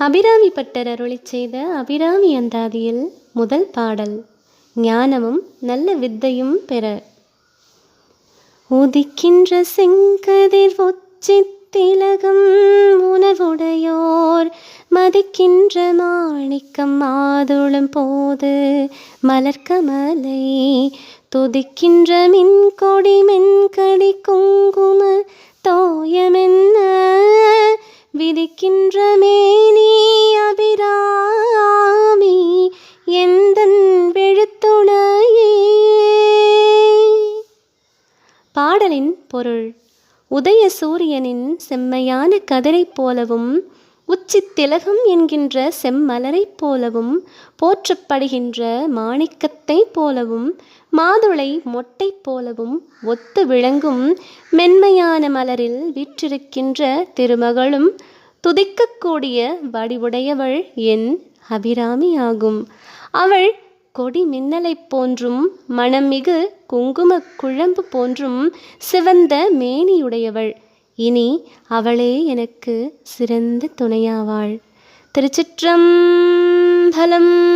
Abirami butter அருளி செய்த அபிராமி அந்தாதியில் முதல் பாடல் ஞானமும் நல்ல வித்தையும் பெற. உதிக்கின்ற செங்கதிர் உச்சித்திலகம் உணர்வுடையோர் மதிக்கின்ற மாணிக்கம் மாதுளம் போது மலர்க்கமலை துதிக்கின்ற மின்கொடி மென்கடி குங்கும தோயமென்ன விதிக்கின்ற பாடலின் பொருள். உதய சூரியனின் செம்மையான கதிரைப் போலவும் உச்சித் திலகம் என்கின்ற செம்மலரைப் போலவும் போற்றப்படுகின்ற மாணிக்கத்தைப் போலவும் மாதுளை மொட்டை போலவும் ஒத்து விளங்கும் மென்மையான மலரில் வீற்றிருக்கின்ற திருமகளும் துதிக்கக்கூடிய வடிவுடையவள் என் அபிராமி ஆகும் அவள் கொடி மின்னலைப் போன்றும் மணமிகு குங்குமக் குழம்பு போன்றும் சிவந்த மேனியுடையவள். இனி அவளே எனக்கு சிறந்த துணையாவாள். திருச்சிற்றம்பலம்